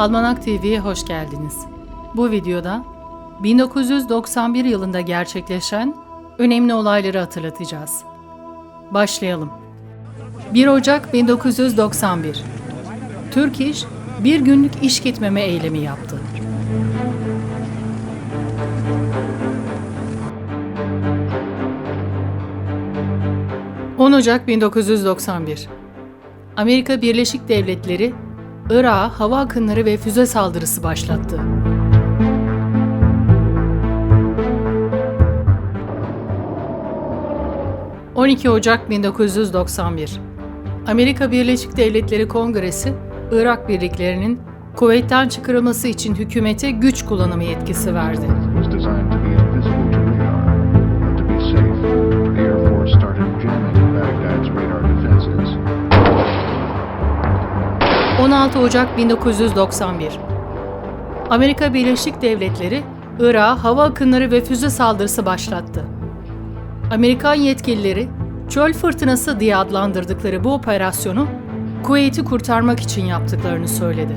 Almanak TV'ye hoş geldiniz. Bu videoda 1991 yılında gerçekleşen önemli olayları hatırlatacağız. Başlayalım. 1 Ocak 1991 Türk İş bir günlük iş gitmeme eylemi yaptı. ...10 Ocak 1991 Amerika Birleşik Devletleri Irak'a hava akınları ve füze saldırısı başlattı. ...12 Ocak 1991 Amerika Birleşik Devletleri Kongresi, Irak birliklerinin kuvvetten çıkarılması için hükümete güç kullanımı yetkisi verdi. 16 Ocak 1991 Amerika Birleşik Devletleri Irak'a hava akınları ve füze saldırısı başlattı. Amerikan yetkilileri çöl fırtınası diye adlandırdıkları bu operasyonu Kuveyt'i kurtarmak için yaptıklarını söyledi.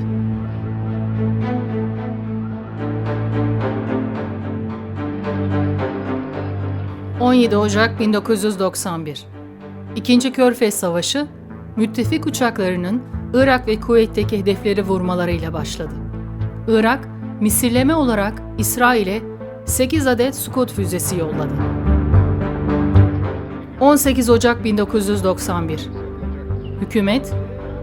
...17 Ocak 1991 İkinci Körfez Savaşı, müttefik uçaklarının Irak ve Kuveyt'teki hedefleri vurmalarıyla başladı. Irak, misilleme olarak İsrail'e 8 adet Scud füzesi yolladı. 18 Ocak 1991 Hükümet,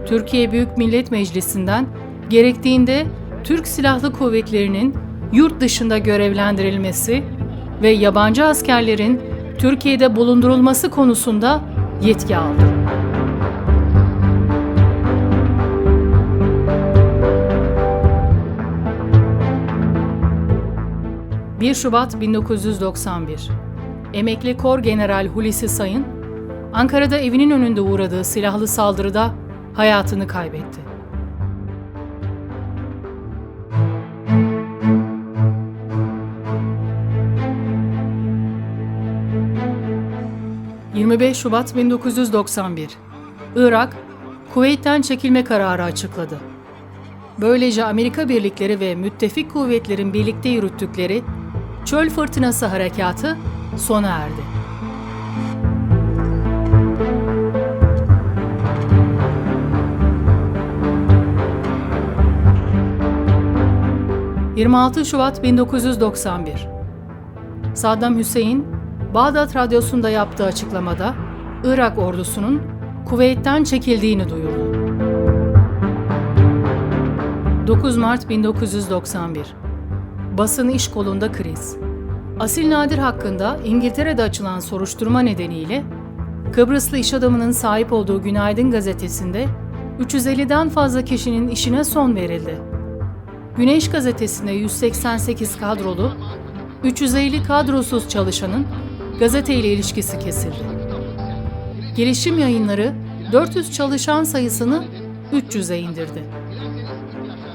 Türkiye Büyük Millet Meclisi'nden gerektiğinde Türk Silahlı Kuvvetleri'nin yurt dışında görevlendirilmesi ve yabancı askerlerin Türkiye'de bulundurulması konusunda yetki aldı. 1 Şubat 1991 Emekli Kor General Hulusi Sayın, Ankara'da evinin önünde uğradığı silahlı saldırıda hayatını kaybetti. ...25 Şubat 1991 Irak, Kuveyt'ten çekilme kararı açıkladı. Böylece Amerika birlikleri ve müttefik kuvvetlerin birlikte yürüttükleri Çöl Fırtınası Harekatı sona erdi. ...26 Şubat 1991 Saddam Hüseyin, Bağdat Radyosu'nda yaptığı açıklamada... ...Irak ordusunun Kuveyt'ten çekildiğini duyurdu. 9 Mart 1991 Basın iş kolunda kriz. Asil Nadir hakkında İngiltere'de açılan soruşturma nedeniyle Kıbrıslı iş adamının sahip olduğu Günaydın gazetesinde 350'den fazla kişinin işine son verildi. Güneş gazetesinde 188 kadrolu, 350 kadrosuz çalışanın gazeteyle ilişkisi kesildi. Gelişim yayınları 400 çalışan sayısını 300'e indirdi.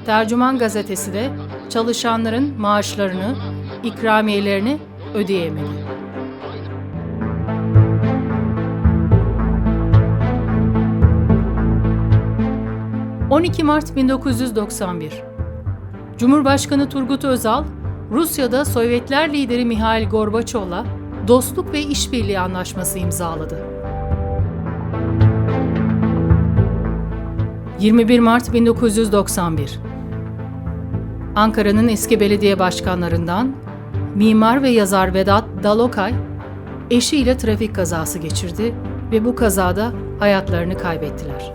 Tercüman gazetesi de çalışanların maaşlarını, ikramiyelerini ödeyemedi. ...12 Mart 1991 Cumhurbaşkanı Turgut Özal, Rusya'da Sovyetler lideri Mihail Gorbaçov'la dostluk ve işbirliği anlaşması imzaladı. 21 Mart 1991 Ankara'nın eski belediye başkanlarından mimar ve yazar Vedat Dalokay eşiyle trafik kazası geçirdi ve bu kazada hayatlarını kaybettiler.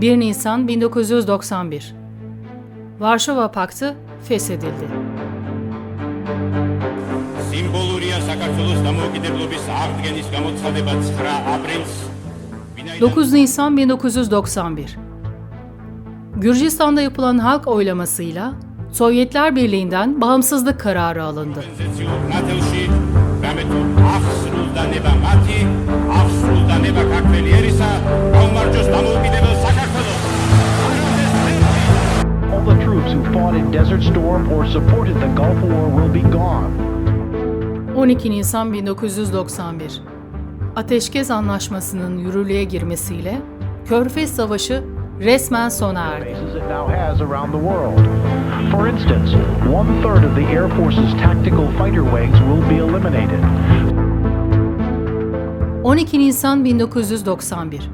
...1 Nisan 1991 Varşova Paktı feshedildi. საქართველოს დამოუკიდებლობის აღდგენის გამოცხადება 9 აპრილს 9 Nisan 1991 Gürcistan'da yapılan halk oylamasıyla Sovyetler Birliği'nden bağımsızlık kararı alındı. კონსტიტუციურ ნათელში რამეთო აღსრულდა ნება მათი აღსრულდა ნება ქართველი ერისა გაუმარჯოს დამოუკიდებელ საქართველოს All the troops who fought in Desert Storm or supported the Gulf War will be gone. 12 Nisan 1991 Ateşkes Anlaşması'nın yürürlüğe girmesiyle Körfez Savaşı resmen sona erdi. For instance, one third of the Air Force's tactical fighter wings will be eliminated. 12 Nisan 1991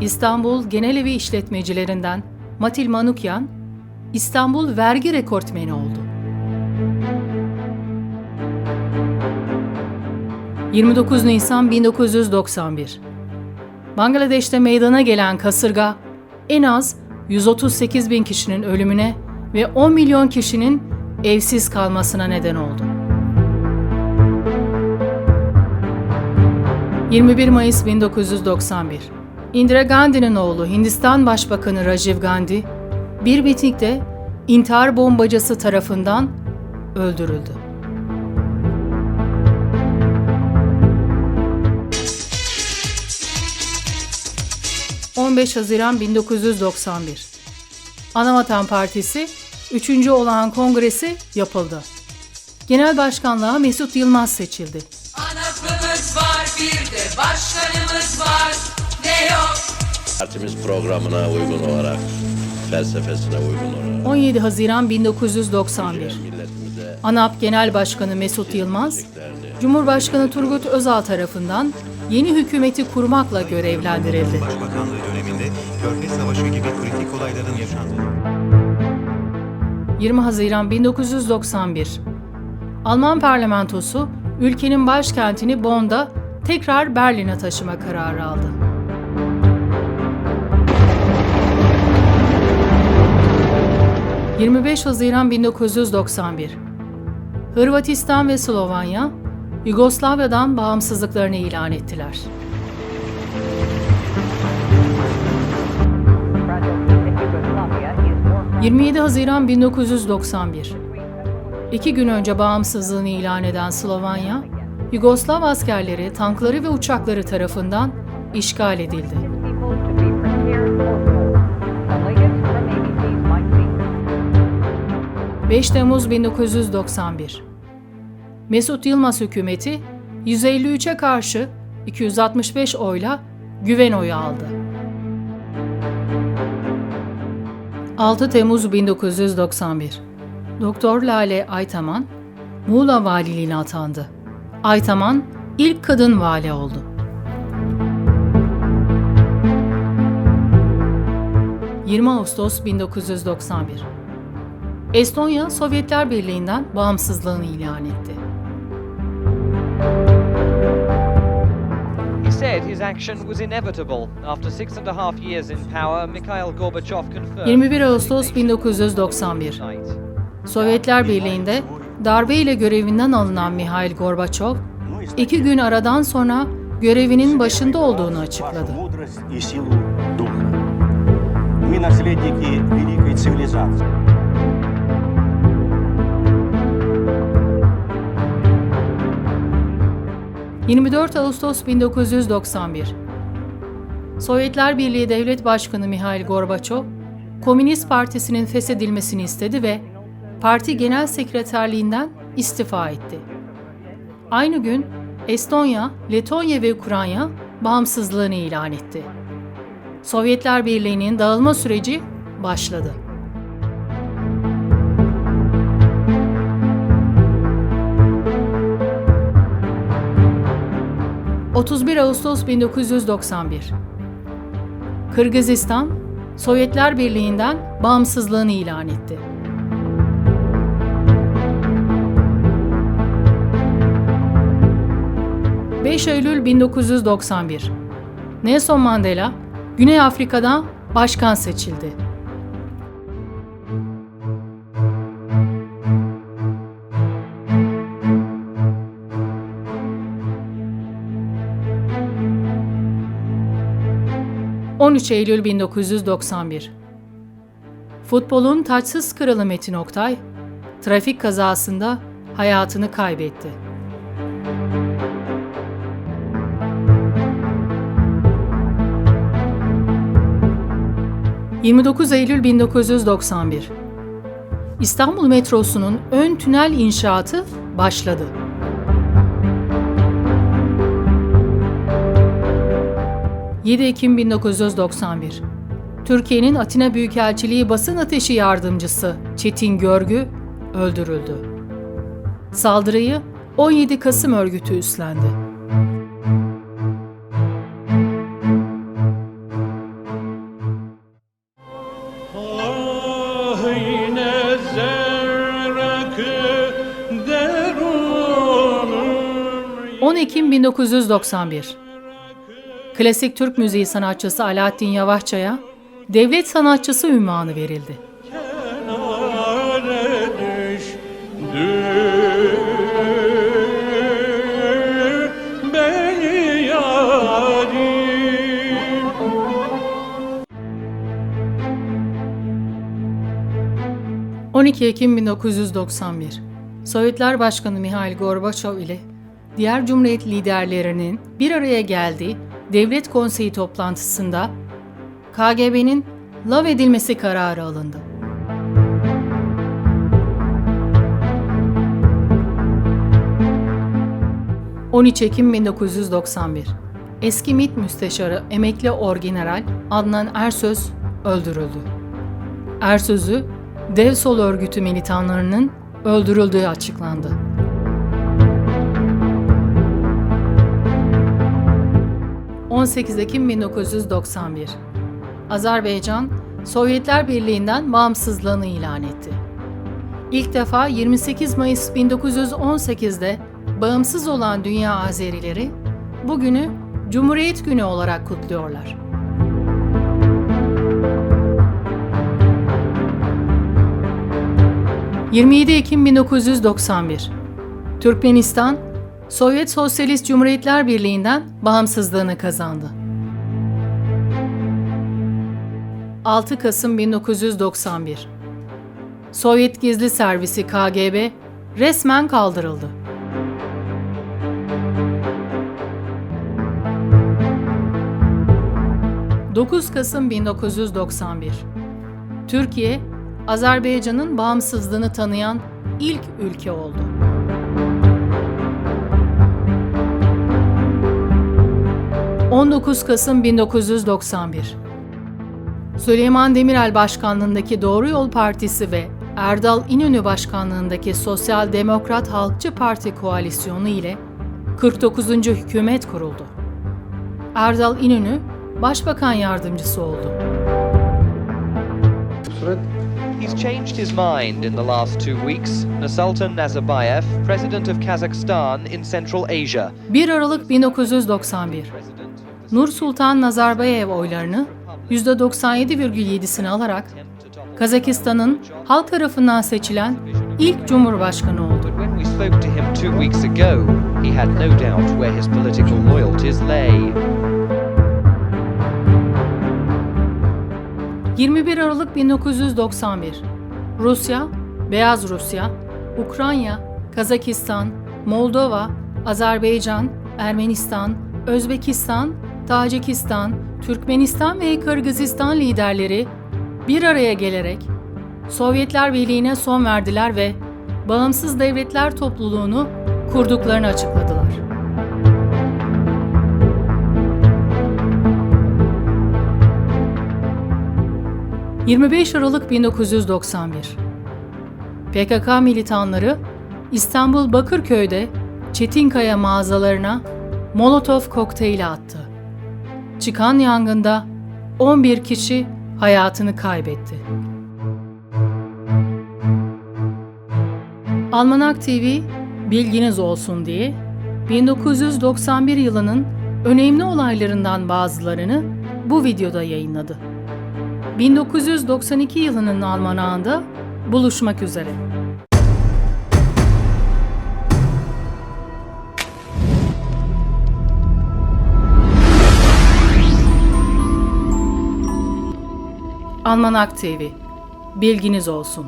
İstanbul Genelevi işletmecilerinden Matil Manukyan, İstanbul vergi rekortmeni oldu. 29 Nisan 1991 Bangladeş'te meydana gelen kasırga en az 138 bin kişinin ölümüne ve 10 milyon kişinin evsiz kalmasına neden oldu. 21 Mayıs 1991 Indira Gandhi'nin oğlu Hindistan Başbakanı Rajiv Gandhi bir mitingde intihar bombacısı tarafından öldürüldü. ...15 Haziran 1991 Anavatan Partisi 3. olağan kongresi yapıldı. Genel başkanlığa Mesut Yılmaz seçildi. Anıtımız var bir de başkanımız var ne yok Partimiz programına uygun olarak, felsefesine uygun olarak 17 Haziran 1991 milletimize ANAP Genel Başkanı Mesut Yılmaz, Cumhurbaşkanı Turgut Özal tarafından yeni hükümeti kurmakla görevlendirildi. Başbakanlığı döneminde Körfez Savaşı gibi kritik olayların yaşandığı 20 Haziran 1991 Alman parlamentosu ülkenin başkentini Bonn'da tekrar Berlin'e taşıma kararı aldı. ...25 Haziran 1991 Hırvatistan ve Slovanya, Yugoslavya'dan bağımsızlıklarını ilan ettiler. Yugoslavia is more 27 Haziran 1991 İki gün önce bağımsızlığını ilan eden Slovanya, Yugoslav askerleri, tankları ve uçakları tarafından işgal edildi. people to be prepared for war. The latest from ABC's Mike Lee. 5 Temmuz 1991 Mesut Yılmaz hükümeti 153'e karşı 265 oyla güven oyu aldı. 6 Temmuz 1991 Doktor Lale Aytaman Muğla valiliğine atandı. Aytaman ilk kadın vali oldu. ...20 Ağustos 1991 Estonya, Sovyetler Birliği'nden bağımsızlığını ilan etti. 21 Ağustos 1991 Tonight. Sovyetler Birliği'nde darbe ile görevinden alınan Mihail Gorbaçov, iki gün aradan sonra görevinin başında olduğunu açıkladı. Вашу мудрость и силу духа. Мы наследники великой цивилизации. – 24 Ağustos 1991 Sovyetler Birliği Devlet Başkanı Mihail Gorbaçov, Komünist Partisi'nin feshedilmesini istedi ve parti genel sekreterliğinden istifa etti. Aynı gün Estonya, Letonya ve Ukrayna bağımsızlığını ilan etti. Sovyetler Birliği'nin dağılma süreci başladı. ...31 Ağustos 1991 Kırgızistan, Sovyetler Birliği'nden bağımsızlığını ilan etti. ...5 Eylül 1991 Nelson Mandela, Güney Afrika'da başkan seçildi. ...13 Eylül 1991 Futbolun taçsız kralı Metin Oktay... ...trafik kazasında hayatını kaybetti. 29 Eylül 1991 İstanbul metrosunun ön tünel inşaatı başladı. 7 Ekim 1991 Türkiye'nin Atina Büyükelçiliği basın ateşi yardımcısı Çetin Görgü öldürüldü. Saldırıyı 17 Kasım örgütü üstlendi. 10 Ekim 1991 Klasik Türk müziği sanatçısı Alaaddin Yavaşça'ya devlet sanatçısı ünvanı verildi. kenare düştü beni yarim 12 Ekim 1991 Sovyetler Başkanı Mihail Gorbaçov ile diğer cumhuriyet liderlerinin bir araya geldiği Devlet Konseyi toplantısında KGB'nin lav edilmesi kararı alındı. ...13 Ekim 1991 Eski MİT Müsteşarı Emekli Orgeneral Adnan Ersöz öldürüldü. Ersöz'ü Dev Sol Örgütü militanlarının öldürüldüğü açıklandı. ...18 Ekim 1991 Azerbaycan, Sovyetler Birliği'nden bağımsızlığını ilan etti. İlk defa 28 Mayıs 1918'de bağımsız olan dünya Azerileri, bugünü Cumhuriyet Günü olarak kutluyorlar. ...27 Ekim 1991 Türkmenistan, Sovyet Sosyalist Cumhuriyetler Birliği'nden bağımsızlığını kazandı. 6 Kasım 1991 Sovyet Gizli Servisi KGB resmen kaldırıldı. ...9 Kasım 1991 Türkiye, Azerbaycan'ın bağımsızlığını tanıyan ilk ülke oldu. ...19 Kasım 1991 Süleyman Demirel başkanlığındaki Doğru Yol Partisi ve Erdal İnönü başkanlığındaki Sosyal Demokrat Halkçı Parti koalisyonu ile 49. hükümet kuruldu. Erdal İnönü başbakan yardımcısı oldu. He's changed his mind in the last two weeks. Nursultan Nazarbayev, president of Kazakhstan in Central Asia. 1 Aralık 1991 Nur Sultan Nazarbayev oylarını %97,7'sini alarak Kazakistan'ın halk tarafından seçilen ilk cumhurbaşkanı oldu. But when we spoke to him two weeks ago, he had no doubt where his political loyalties lay. 21 Aralık 1991 Rusya, Beyaz Rusya, Ukrayna, Kazakistan, Moldova, Azerbaycan, Ermenistan, Özbekistan, Tacikistan, Türkmenistan ve Kırgızistan liderleri bir araya gelerek Sovyetler Birliği'ne son verdiler ve bağımsız devletler topluluğunu kurduklarını açıkladılar. ...25 Aralık 1991 PKK militanları İstanbul Bakırköy'de Çetinkaya mağazalarına Molotov kokteyli attı. Çıkan yangında 11 kişi hayatını kaybetti. Almanak TV bilginiz olsun diye 1991 yılının önemli olaylarından bazılarını bu videoda yayınladı. 1992 yılının almanağında buluşmak üzere. Almanak TV. Bilginiz olsun.